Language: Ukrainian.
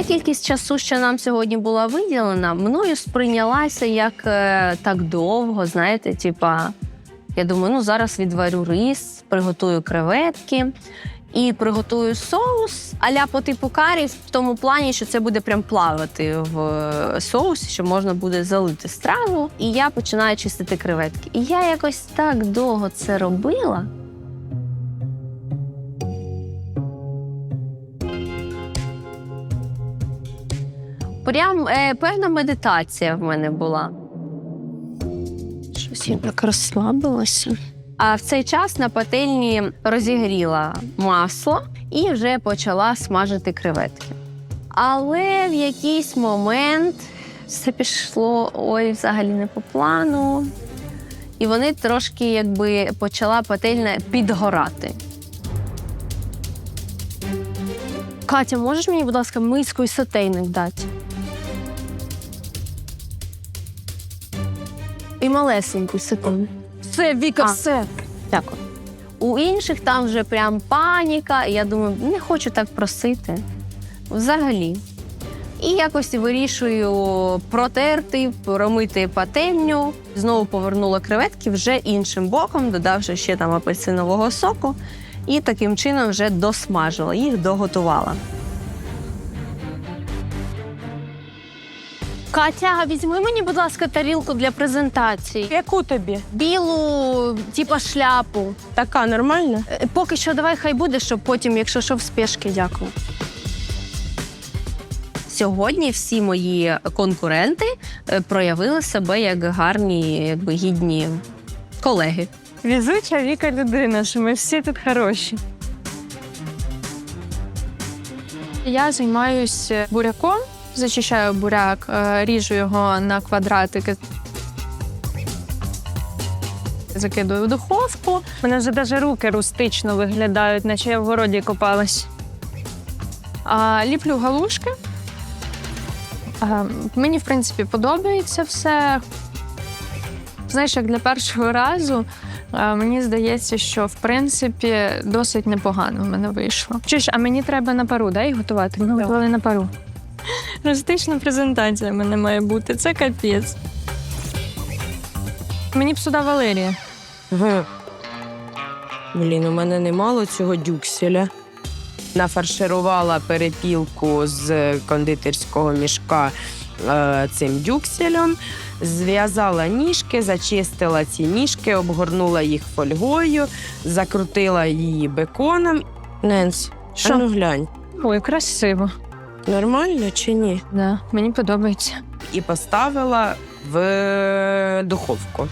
Ця кількість часу, що нам сьогодні була виділена, мною сприйнялася як е, так довго, знаєте, типа, я думаю, ну зараз відварю рис, приготую креветки і приготую соус аля по типу карі в тому плані, що це буде прям плавати в е, соусі, що можна буде залити страву. І я починаю чистити креветки. І я якось так довго це робила. Прям е, певна медитація в мене була. Щось я так розслабилася. А в цей час на пательні розігріла масло і вже почала смажити креветки. Але в якийсь момент все пішло ой, взагалі не по плану. І вони трошки якби почала пательня підгорати. Катя, можеш мені, будь ласка, миску і сотейник дати? І малесеньку секунду. Все, Віка, А. все. Дякую. У інших там вже прям паніка. І я думаю, не хочу так просити. Взагалі. І якось вирішую протерти, промити пательню. Знову повернула креветки вже іншим боком, додавши ще там апельсинового соку. І таким чином вже досмажила, їх доготувала. Катя, візьми мені, будь ласка, тарілку для презентації. Яку тобі? Білу, типа шляпу. Така нормальна? Е, Поки що давай хай буде, щоб потім, якщо що, в спешки, дякую. Сьогодні всі мої конкуренти е, проявили себе як гарні, якби гідні колеги. Візуча Віка людина, що ми всі тут хороші. Я займаюся буряком, зачищаю буряк, е, ріжу його на квадратики. Закидую в духовку. У мене вже навіть руки рустично виглядають, наче я в городі копалась. А, ліплю галушки. А, мені, в принципі, подобається все. Знаєш, як для першого разу, мені здається, що в принципі досить непогано в мене вийшло. Чуєш, а мені треба на пару, дай готувати? Ми готували на пару. Рустична презентація в мене має бути. Це капець. Мені б сюди Валерія. Блін, у мене немало цього дюкселя. Нафарширувала перепілку з кондитерського мішка е, цим дюкселем, зв'язала ніжки, зачистила ці ніжки, обгорнула їх фольгою, закрутила її беконом. Ненс, Що? а ну глянь, Ой, красиво. Нормально чи ні? Да, мені подобається. І поставила в духовку.